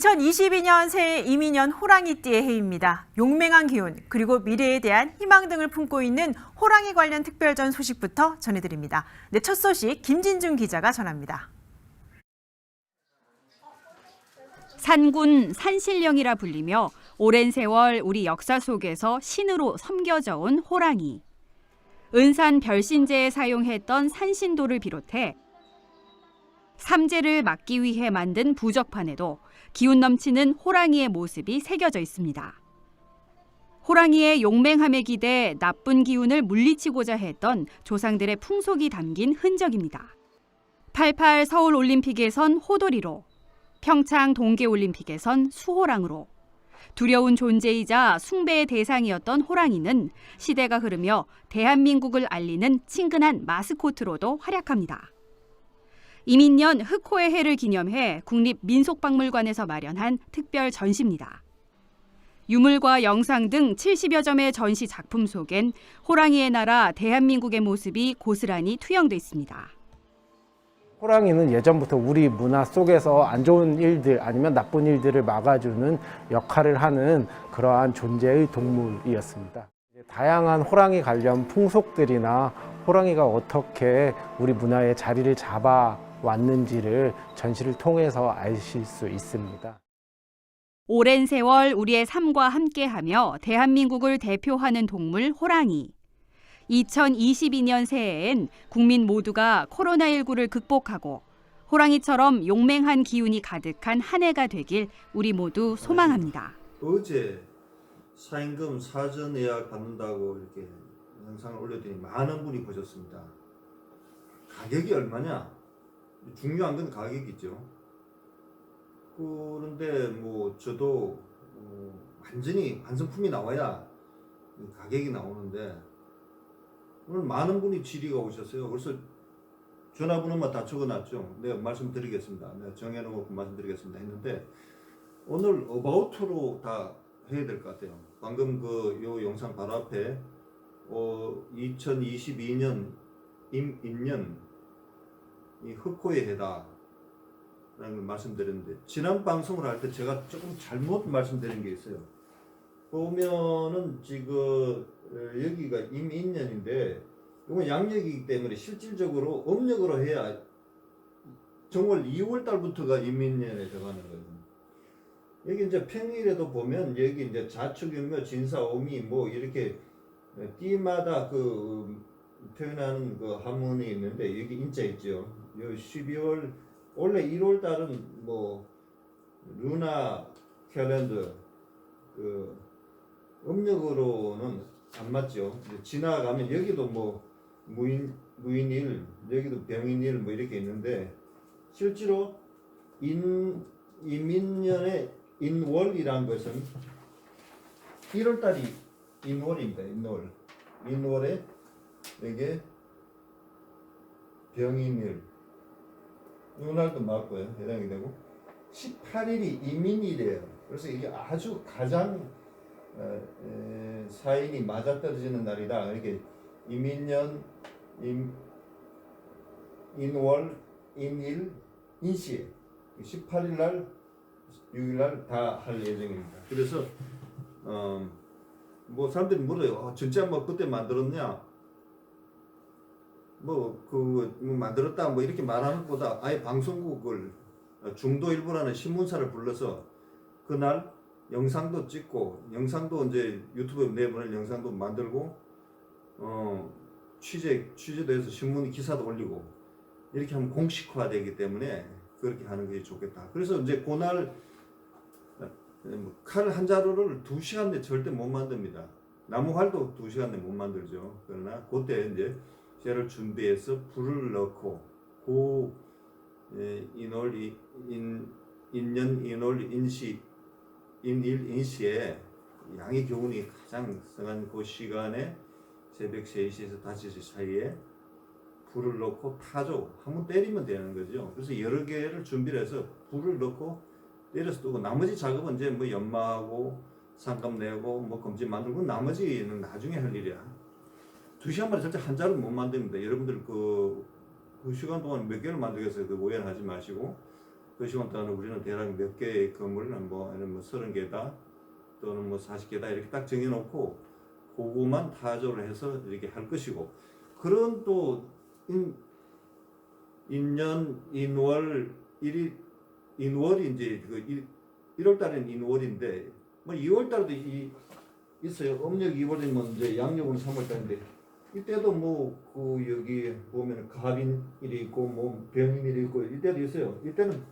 2022년 새해 이민년 호랑이띠의 해입니다. 용맹한 기운 그리고 미래에 대한 희망 등을 품고 있는 호랑이 관련 특별전 소식부터 전해드립니다. 네, 첫 소식 김진중 기자가 전합니다. 산군 산신령이라 불리며 오랜 세월 우리 역사 속에서 신으로 섬겨져 온 호랑이. 은산 별신제에 사용했던 산신도를 비롯해 삼재를 막기 위해 만든 부적판에도 기운 넘치는 호랑이의 모습이 새겨져 있습니다. 호랑이의 용맹함에 기대 나쁜 기운을 물리치고자 했던 조상들의 풍속이 담긴 흔적입니다. 88 서울 올림픽에선 호돌이로 평창 동계 올림픽에선 수호랑으로 두려운 존재이자 숭배의 대상이었던 호랑이는 시대가 흐르며 대한민국을 알리는 친근한 마스코트로도 활약합니다. 이민년 흑호의 해를 기념해 국립민속박물관에서 마련한 특별 전시입니다. 유물과 영상 등 70여 점의 전시 작품 속엔 호랑이의 나라 대한민국의 모습이 고스란히 투영돼 있습니다. 호랑이는 예전부터 우리 문화 속에서 안 좋은 일들 아니면 나쁜 일들을 막아주는 역할을 하는 그러한 존재의 동물이었습니다. 다양한 호랑이 관련 풍속들이나 호랑이가 어떻게 우리 문화에 자리를 잡아 왔는지를 전시를 통해서 아실 수 있습니다. 오랜 세월 우리의 삶과 함께하며 대한민국을 대표하는 동물 호랑이. 2022년 새해엔 국민 모두가 코로나19를 극복하고 호랑이처럼 용맹한 기운이 가득한 한 해가 되길 우리 모두 소망합니다. 어제 사임금 사전 예약 받는다고 이렇게 영상을 올렸더니 많은 분이 보셨습니다. 가격이 얼마냐? 중요한 건 가격이죠. 그런데 뭐 저도 어, 완전히 완성품이 나와야 가격이 나오는데 오늘 많은 분이 질의가 오셨어요. 그래서 전화번호만 다 적어놨죠. 내가 말씀드리겠습니다. 내가 정해놓고 말씀드리겠습니다 했는데 오늘 어바웃으로 다 해야 될 것 같아요. 방금 그 요 영상 바로 앞에 어 2022년 임 인년 이 흑호의 해다 라는 걸 말씀드렸는데 지난 방송을 할 때 제가 조금 잘못 말씀드린 게 있어요. 보면은 지금 어, 여기가 임인년인데 이건 양력이기 때문에 실질적으로 음력으로 해야 정월 2월 달부터가 임인년에 들어가는 거예요. 여기 이제 평일에도 보면 여기 이제 자축인묘 진사오미 뭐 이렇게 띠마다 그 표현하는 그 한문이 있는데 여기 인자 있죠. 요 12월 원래 1월 달은 뭐 루나 캘린더 그 음력으로는 안 맞죠. 지나가면 여기도 뭐 무인 무인일 여기도 병인일 뭐 이렇게 있는데 실제로 인 이민년의 인월이란 것은 1월 달이 인월입니다. 인월. 인월에 이게 병인일 이날도 맞고요. 해당이 되고 18일이 이민일이에요. 그래서 이게 아주 가장 어, 에, 사인이 맞아떨어지는 날이다. 이렇게 이민년 인, 인월 인일 인시 18일 날 6일 날 다 할 예정입니다. 그래서 어, 뭐 사람들이 물어요. 어, 진짜 뭐 그때 만들었냐? 뭐그 뭐 만들었다 뭐 이렇게 말하는 것보다 아예 방송국을 어, 중도 일보라는 신문사를 불러서 그날 영상도 찍고 영상도 이제 유튜브에 내보낼 영상도 만들고 어 취재 취재도 해서 신문 기사도 올리고 이렇게 하면 공식화되기 때문에 그렇게 하는 게 좋겠다. 그래서 이제 그날 뭐칼한 자루를 두 시간 내 절대 못 만듭니다. 나무 활도 두 시간 내못 만들죠. 그러나 그때 이제 쇠를 준비해서 불을 넣고 고 예, 이- 인 인년 인월 인시 인일 인시에 양의 교훈이 가장 성한 그 시간에 새벽 3시에서 5시 사이에 불을 넣고 타죠. 한 번 때리면 되는 거죠. 그래서 여러 개를 준비를 해서 불을 넣고 때려서 뜨고 나머지 작업은 이제 뭐 연마하고 상감 내고 뭐 검진 만들고 나머지는 나중에 할 일이야. 두 시간 만에 절대 한 자루 못 만듭니다. 여러분들 그, 그 시간 동안 몇 개를 만들겠어요. 그 오해를 하지 마시고 그 시간 동안 우리는 대략 몇 개의 건물, 뭐 아니면 뭐 30개다 또는 뭐 40개다 이렇게 딱 정해놓고 그거만 타조를 해서 이렇게 할 것이고 그런 또 인, 인년 인월 일이 인월이 이제 그 1, 월 달에는 인월인데 뭐 2월 달도 이 있어요. 음력 2월이면 이제 양력은 3월 달인데 이때도 뭐 그 여기 보면 가빈일이 있고 뭐 병인일이 있고 이때도 있어요. 이때는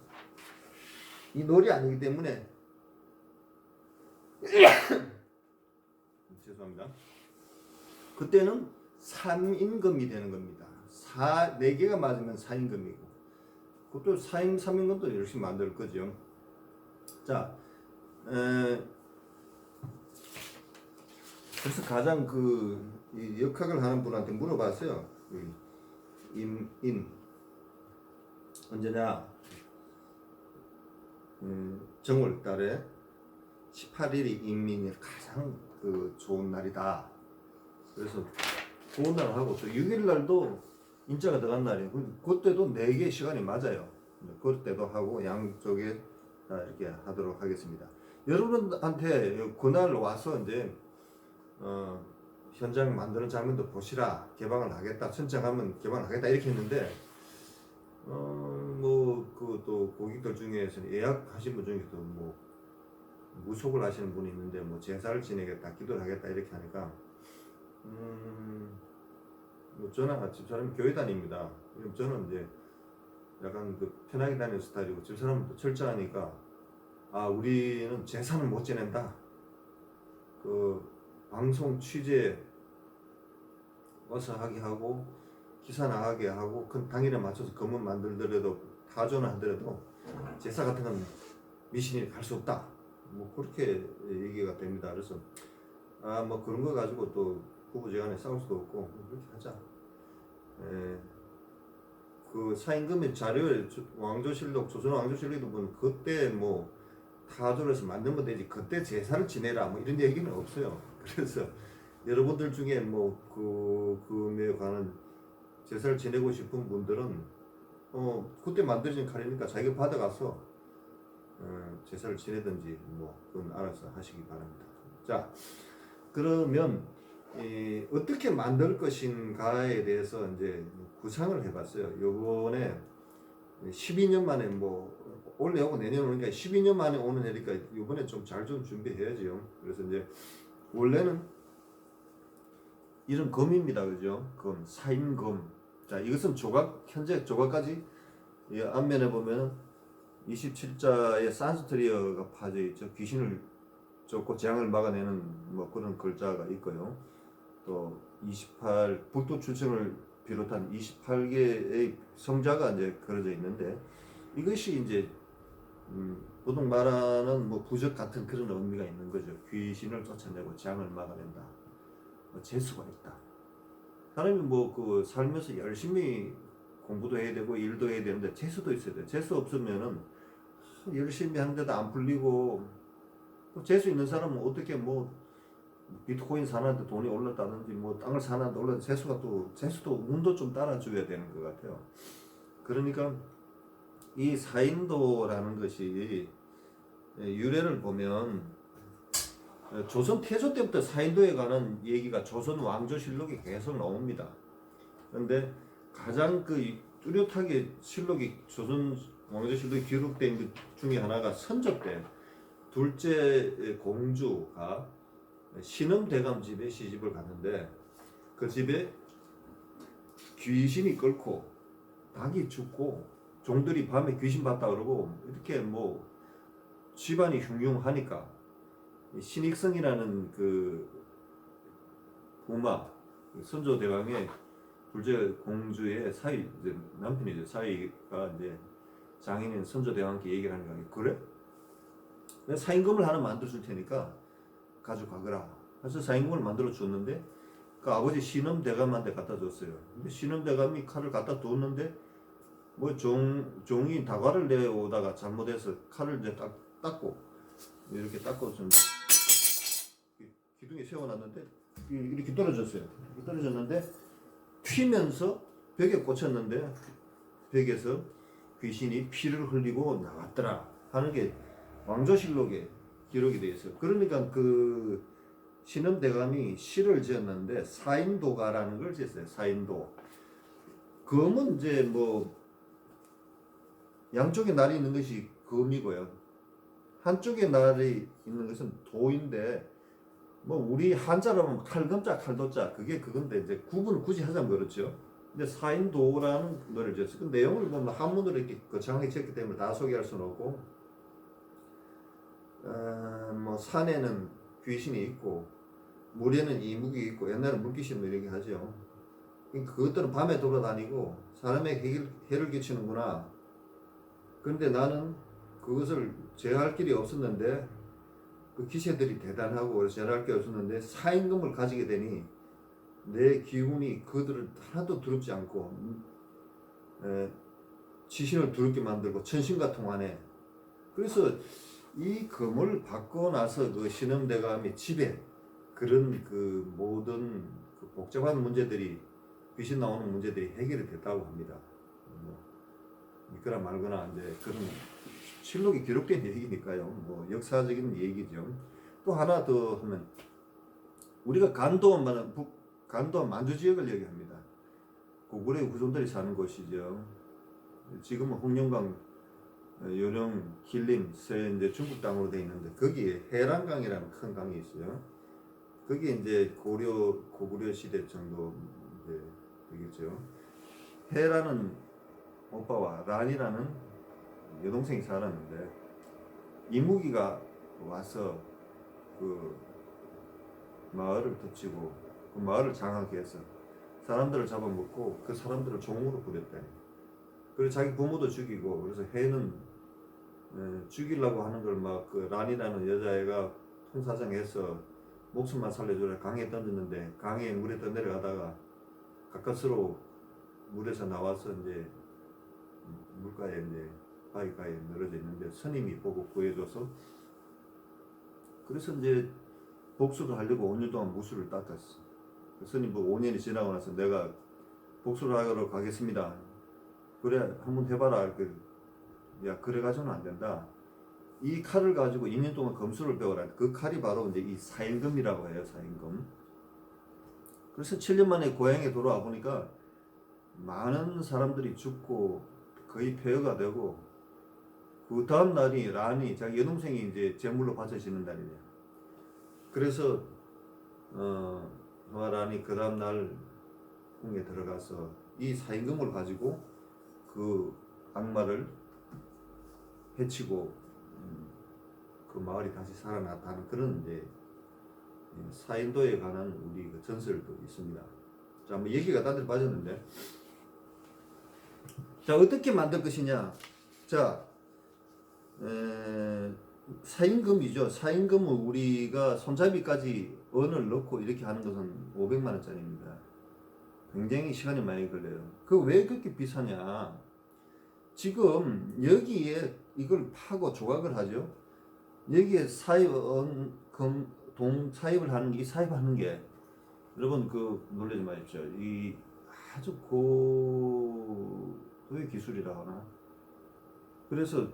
이 놀이 아니기 때문에 죄송합니다. 그때는 3임금이 되는 겁니다. 4, 4개가 맞으면 4임금이고 그것도 4임, 3임금도 열심히 만들 거죠. 자, 에, 그래서 가장 그이 역학을 하는 분한테 물어봤어요. 그 임, 인 언제냐? 음, 정월 달에 18일이 인민이 가장 그 좋은 날이다. 그래서 좋은 날 하고 또 6일 날도 인자가 들어간 날이에요. 그- 그때도 4개 시간이 맞아요. 그때도 하고 양쪽에 다 이렇게 하도록 하겠습니다. 여러분한테 그날 와서 이제 어, 현장 만드는 장면도 보시라 개방을 하겠다 신청하면 개방을 하겠다 이렇게 했는데 어뭐 그또 고객들 중에서는 예약하신 분 중에서도 뭐 무속을 하시는 분이 있는데 뭐 제사를 지내겠다 기도를 하겠다 이렇게 하니까 음뭐 저는 집사람 교회 다닙니다. 저는 이제 약간 그 편하게 다니는 스타일이고 집사람은 또 철저하니까 아 우리는 제사는 못 지낸다. 그 방송 취재 어서 하게 하고 기사 나가게 하고 그 당일에 맞춰서 검은 만들더라도 타조는 하더라도 제사 같은 건 미신이 갈 수 없다. 뭐 그렇게 얘기가 됩니다. 그래서 아 뭐 그런 거 가지고 또 부부지간에 싸울 수도 없고 그렇게 하자. 에, 그 사임금의 자료에 조- 왕조실록 조선 왕조실록에도 보면 그때 뭐 타조를 해서 만들면 되지 그때 제사를 지내라 뭐 이런 얘기는 없어요. 그래서 여러분들 중에 뭐그 그에 관한 제사를 지내고 싶은 분들은 어 그때 만들어진 칼이니까 자기가 받아가서 어, 제사를 지내든지 뭐 그건 알아서 하시기 바랍니다. 자 그러면 이 어떻게 만들 것인가에 대해서 이제 구상을 해봤어요. 요번에 12년 만에 뭐 올해 오고 내년 오니까 12년 만에 오는 해니까 이번에 좀 잘좀 준비해야죠. 그래서 이제 원래는 이런 검입니다, 그죠? 검, 사임검. 자, 이것은 조각 현재 조각까지 이 앞면에 보면 27자의 산스트리어가 파져 있죠. 귀신을 쫓고 재앙을 막아내는 뭐 그런 글자가 있고요. 또 28 불도 출생을 비롯한 28개의 성자가 이제 그려져 있는데 이것이 이제 음, 보통 말하는 뭐 부적 같은 그런 의미가 있는 거죠. 귀신을 쫓아내고 재앙을 막아낸다. 뭐 재수가 있다. 사람이 뭐 그 살면서 열심히 공부도 해야 되고 일도 해야 되는데 재수도 있어야 돼. 재수 없으면은 열심히 하는데도 안 풀리고 또 재수 있는 사람은 어떻게 뭐 비트코인 사는데 돈이 올랐다든지 뭐 땅을 사는데 올랐 재수가 또 재수도 운도 좀 따라줘야 되는 것 같아요. 그러니까 이 사인도라는 것이 유래를 보면 조선 태조 때부터 사인도에 관한 얘기가 조선 왕조실록에 계속 나옵니다. 그런데 가장 그 뚜렷하게 실록이 조선 왕조실록에 기록된 것 중에 하나가 선조 때 둘째 공주가 신음대감 집에 시집을 갔는데 그 집에 귀신이 끓고 닭이 죽고 종들이 밤에 귀신 봤다 그러고 이렇게 뭐 집안이 흉흉하니까 이 신익성이라는 그 부마 선조 대왕의 둘째 공주의 사위 이제 남편이죠 사위가 이제 장인인 선조 대왕께 얘기를 하니까 그래? 내가 사임금을 하나 만들어 줄 테니까 가져가거라. 그래서 사임금을 만들어 줬는데 그 아버지 신음 대감한테 갖다 줬어요. 근데 신음 대감이 칼을 갖다 뒀는데 뭐 종 종이 다과를 내오다가 잘못해서 칼을 이제 딱 닦고 이렇게 닦고 좀 기둥에 세워놨는데 이렇게 떨어졌어요. 떨어졌는데 튀면서 벽에 꽂혔는데 벽에서 귀신이 피를 흘리고 나왔더라 하는 게 왕조실록에 기록이 되어 있어요. 그러니까 그 신음대감이 시를 지었는데 사인도가라는 걸 지었어요. 사인도. 검은 이제 뭐 양쪽에 날이 있는 것이 검이고요. 한쪽에 날이 있는 것은 도인데 뭐 우리 한자로 하면 칼금자 칼도자 그게 그건데 이제 구분을 굳이 하자면 그렇죠. 근데 사인도라는 노래를 지었어요. 그 내용을 보면 한문으로 이렇게 거창하게 지었기 때문에 다 소개할 수는 없고 어, 뭐 산에는 귀신이 있고 물에는 이묵이 있고 옛날에 물귀신 뭐 이렇게 하죠. 그러니까 그것들은 밤에 돌아다니고 사람에게 해를, 해를 끼치는구나. 그런데 나는 그것을 제어할 길이 없었는데 그 기세들이 대단하고 그래서 제어할 게 없었는데 사임금을 가지게 되니 내 기운이 그들을 하나도 두렵지 않고 음, 에, 지신을 두렵게 만들고 천신과 통하네. 그래서 이 금을 받고 나서 그 신음대감의 집에 그런 그 모든 그 복잡한 문제들이 귀신 나오는 문제들이 해결이 됐다고 합니다. 뭐 믿거나 말거나 이제 그런 실록이 기록된 얘기니까요. 뭐 역사적인 얘기죠. 또 하나 더 하면 우리가 간도원 간도원 만주 지역을 얘기합니다. 고구려 후손들이 사는 곳이죠. 지금은 홍영강, 어, 요령, 길림, 새 이제 중국 땅으로 되어 있는데 거기에 해란강이라는 큰 강이 있어요. 그게 이제 고려 고구려 시대 정도 되겠죠. 해라는 오빠와 란이라는 여동생이 살았는데 이무기가 와서 그 마을을 덮치고 그 마을을 장악해 해서 사람들을 잡아먹고 그 사람들을 종으로 부렸대. 그래서 자기 부모도 죽이고 그래서 해는 에, 죽이려고 하는 걸 막 그 란이라는 여자애가 통사정해서 목숨만 살려주라 강에 던졌는데 강에 물에 떠내려가다가 가까스로 물에서 나와서 이제 물가에 이제 바위가에 늘어져 있는데 스님이 보고 구해줘서 그래서 이제 복수를 하려고 5년 동안 무술을 닦았어. 그 스님 보고 5년이 지나고 나서 내가 복수를 하러 가겠습니다. 그래 한번 해봐라. 그, 야 그래 가지고는 안 된다. 이 칼을 가지고 2년 동안 검수를 배워라. 그 칼이 바로 이제 이 사인금이라고 해요. 사인금. 그래서 7년 만에 고향에 돌아와 보니까 많은 사람들이 죽고 거의 폐허가 되고 그 다음 날이 란이 자기 여동생이 이제 제물로 바쳐지는 날이에요. 그래서 어 란이 그 다음 날 궁에 들어가서 이 사인금을 가지고 그 악마를 해치고 음, 그 마을이 다시 살아났다는 그런 이제 사인도에 관한 우리 그 전설도 있습니다. 자, 뭐 얘기가 딴 데로 빠졌는데. 자, 어떻게 만들 것이냐. 자, 에, 사인금이죠. 사인금은 우리가 손잡이까지 언을 넣고 이렇게 하는 것은 500만 원짜리입니다. 굉장히 시간이 많이 걸려요. 그 왜 그렇게 비싸냐? 지금 여기에 이걸 파고 조각을 하죠. 여기에 사입 언, 금, 동 사입을 하는 게, 이 사입하는 게 여러분 그 놀라지 마십시오. 이 아주 고도의 기술이라 하나. 그래서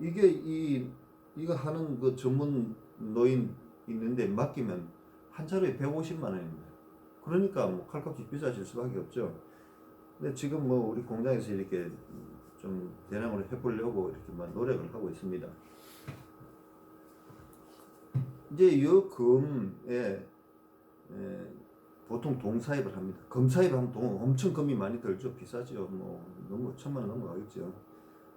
이게 이 이거 하는 그 전문 노인 있는데 맡기면 한 차로에 150만 원입니다. 그러니까 뭐 칼값이 비싸질 수밖에 없죠. 근데 지금 뭐 우리 공장에서 이렇게 좀 대량으로 해보려고 이렇게 막 노력을 하고 있습니다. 이제 이 금에 에, 보통 동사입을 합니다. 금사입 하면 돈 엄청 금이 많이 들죠. 비싸죠. 뭐 너무 천만 원 넘어가겠죠.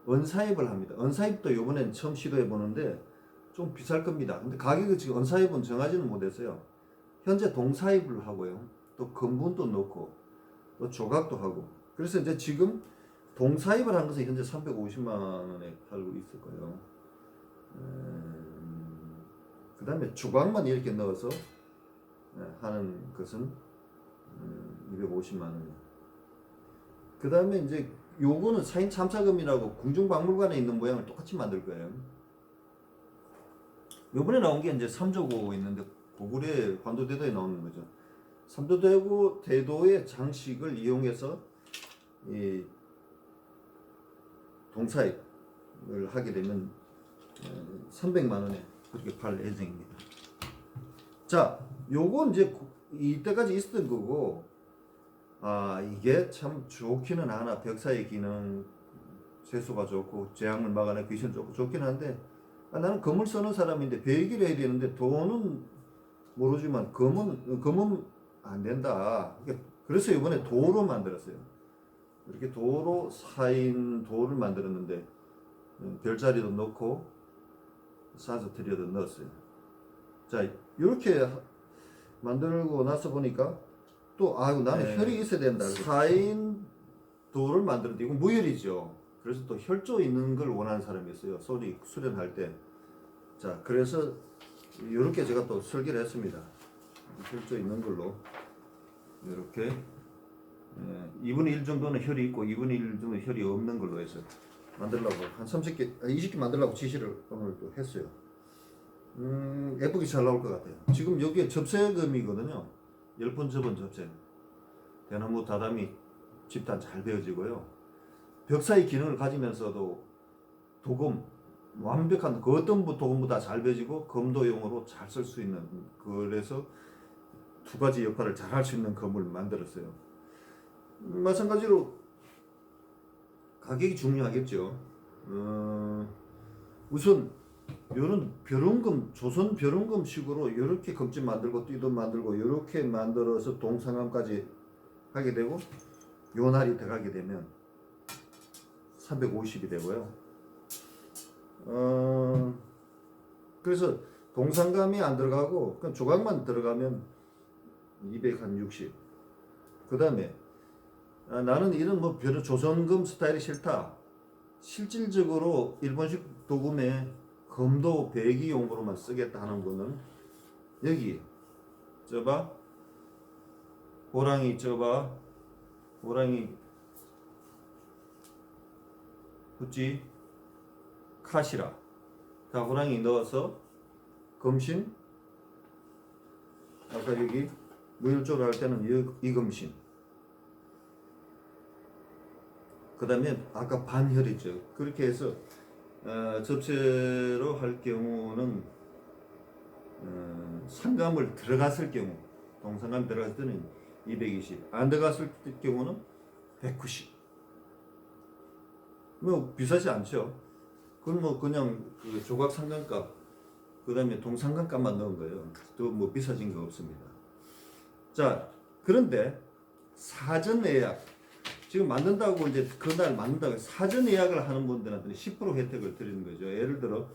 은사입을 합니다. 은사입도 이번엔 처음 시도해 보는데 좀 비쌀 겁니다. 근데 가격이 지금 은사입은 정하지는 못했어요. 현재 동사입을 하고요. 또 금분도 넣고 또 조각도 하고. 그래서 이제 지금 동사입을 한 것은 현재 350만 원에 팔고 있을 거예요. 음, 그 다음에 주광만 이렇게 넣어서 예, 하는 것은 음, 250만 원. 그 다음에 이제 요거는 사인 참사금이라고 궁중박물관에 있는 모양을 똑같이 만들 거예요. 요번에 나온 게 이제 삼조고 있는데 고구려 관도대도에 나오는 거죠. 삼도대고 대도의 장식을 이용해서 이 동사입을 하게 되면 어, 300만 원에 그렇게 팔 예정입니다. 자, 요건 이제 고- 이때까지 있었던 거고 아 이게 참 좋기는 하나 벽사의 기능 세수가 좋고 재앙을 막아내 귀신 좋고 좋긴 한데 아, 나는 검을 쓰는 사람인데 배기를 해야 되는데 돈은 모르지만 검은 검은 안 된다. 그래서 이번에 도로 만들었어요. 이렇게 도로 사인 도를 만들었는데 음, 별자리도 넣고 산소트리어도 넣었어요. 자 이렇게 만들고 나서 보니까 또 아유 나는 네. 혈이 있어야 된다. 사인 도를 만들었는데 이건 무혈이죠. 그래서 또 혈조 있는 걸 원하는 사람이었어요. 소리 수련할 때. 자 그래서 이렇게 제가 또 설계를 했습니다. 혈조 있는 걸로 이렇게 예, 2분의 1 정도는 혈이 있고 2분의 1 정도는 혈이 없는 걸로 해서 만들려고 한 30개, 20개 만들려고 지시를 오늘 또 했어요. 음, 예쁘게 잘 나올 것 같아요. 지금 여기에 접세금이거든요. 10번 접은 접세. 대나무 다다미 집단 잘 베어지고요. 벽사의 기능을 가지면서도 도금, 완벽한 그 어떤 부- 도금보다 잘 베어지고 검도용으로 잘 쓸 수 있는 그래서 두 가지 역할을 잘 할 수 있는 검을 만들었어요. 음, 마찬가지로 가격이 중요하겠죠. 어, 우선 요런 벼룩금 조선 벼룩금식으로 이렇게 검지 만들고 띠도 만들고 이렇게 만들어서 동상암까지 하게 되고 요 날이 들어가게 되면 350이 되고요. 어, 그래서 동상감이 안 들어가고 그냥 조각만 들어가면 260. 그 다음에 아, 나는 이런 뭐 벼룩 조선금 스타일이 싫다. 실질적으로 일본식 도금에 검도 배기용으로만 쓰겠다 하는 거는 여기 저봐 호랑이 저봐 호랑이 붙지 카시라. 다 호랑이 넣어서 검신 아까 여기 무혈조를 할 때는 이, 이 검신 그 다음에 아까 반혈이죠. 그렇게 해서 어, 접세로 할 경우는 어, 상감을 들어갔을 경우 동상감 들어갔을 때는 220, 안 들어갔을 경우는 190. 뭐 비싸지 않죠. 그건 뭐 그냥 그 조각 상감값, 그 다음에 동상감값만 넣은 거예요. 또 뭐 비싸진 거 없습니다. 자, 그런데 사전 예약 지금 만든다고 이제 그날 만든다고 사전 예약을 하는 분들한테는 10% 혜택을 드리는 거죠. 예를 들어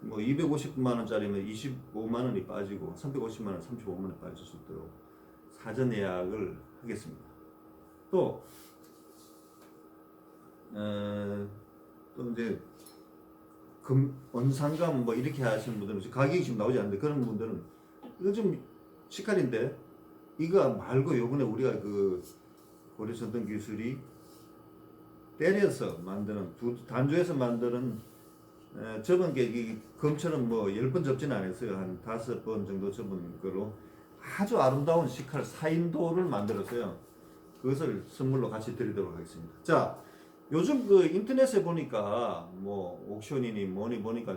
뭐 250만 원짜리면 25만 원이 빠지고 350만 원, 35만 원 빠질 수 있도록 사전 예약을 하겠습니다. 또 어, 또 이제 금 원상감 뭐 이렇게 하시는 분들은 가격이 지금 나오지 않는데 그런 분들은 이거 좀 시칼인데 이거 말고 요번에 우리가 그 고려 전통 기술이 때려서 만드는 두 단조해서 만드는 에, 접은 게이 검처럼 뭐 열 번 접지는 않았어요. 한 다섯 번 정도 접은 거로 아주 아름다운 시칼 사인도를 만들었어요. 그것을 선물로 같이 드리도록 하겠습니다. 자 요즘 그 인터넷에 보니까 뭐 옥션이니 뭐니 보니까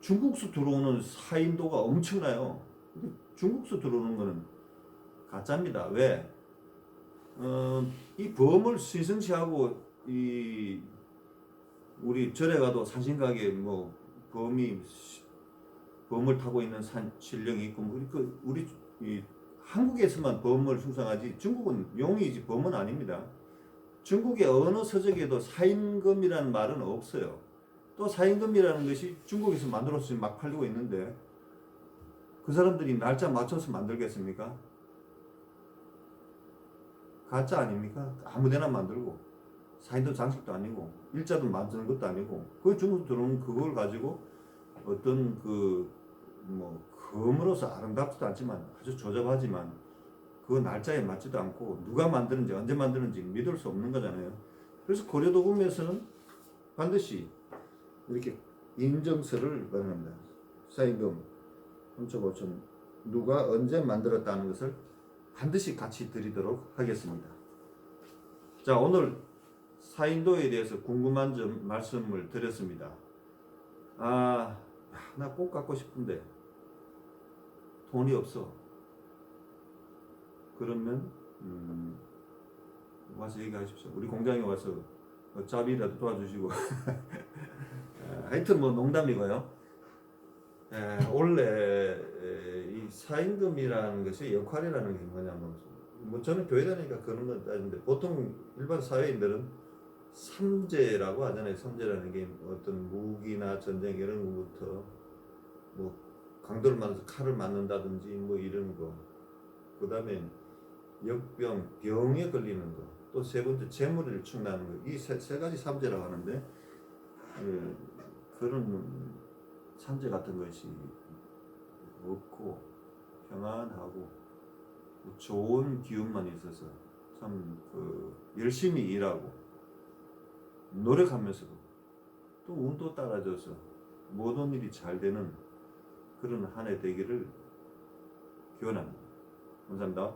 중국수 들어오는 사인도가 엄청나요. 근데 중국수 들어오는 거는 가짜입니다. 왜? 어, 이 범을 시승시하고 이 우리 절에 가도 산신각에 뭐 범이 시- 범을 타고 있는 산 신령이 있고 뭐 그 우리 이 한국에서만 범을 숭상하지 중국은 용이지 범은 아닙니다. 중국의 어느 서적에도 사인금이라는 말은 없어요. 또 사인금이라는 것이 중국에서 만들어서 막 팔리고 있는데 그 사람들이 날짜 맞춰서 만들겠습니까? 가짜 아닙니까? 아무데나 만들고 사인도 장식도 아니고 일자도 만드는 것도 아니고 그 중국 들어오는 그걸 가지고 어떤 그 뭐 금으로서 아름답지도 않지만 아주 조잡하지만 그 날짜에 맞지도 않고 누가 만드는지 언제 만드는지 믿을 수 없는 거잖아요. 그래서 고려도금에서는 반드시 이렇게 인증서를 발행합니다. 사인금 3천 5천 누가 언제 만들었다는 것을 반드시 같이 드리도록 하겠습니다. 자 오늘 사인도에 대해서 궁금한 점 말씀을 드렸습니다. 아, 나 꼭 갖고 싶은데 돈이 없어. 그러면 음, 와서 얘기하십시오. 우리 공장에 와서 뭐 잡이라도 도와주시고. 아, 하여튼 뭐 농담이고요. 에, 원래 에, 이 사임금이라는 것이 역할이라는 게 뭐냐면 뭐 저는 교회 다니니까 그런 건 따지는데 보통 일반 사회인들은 삼재라고 하잖아요. 삼재라는 게 어떤 무기나 전쟁 이런 것부터 뭐 강도를 만나서 칼을 맞는다든지 뭐 이런 거. 그다음에 역병, 병에 걸리는 거. 또 세 번째 재물을 축나는 거. 이세세 가지 삼재라고 하는데 예, 그런 삼재 같은 것이 없고 평안하고 좋은 기운만 있어서 참 그 열심히 일하고 노력하면서도 또 운도 따라줘서 모든 일이 잘 되는 그런 한 해 되기를 기원합니다. 감사합니다.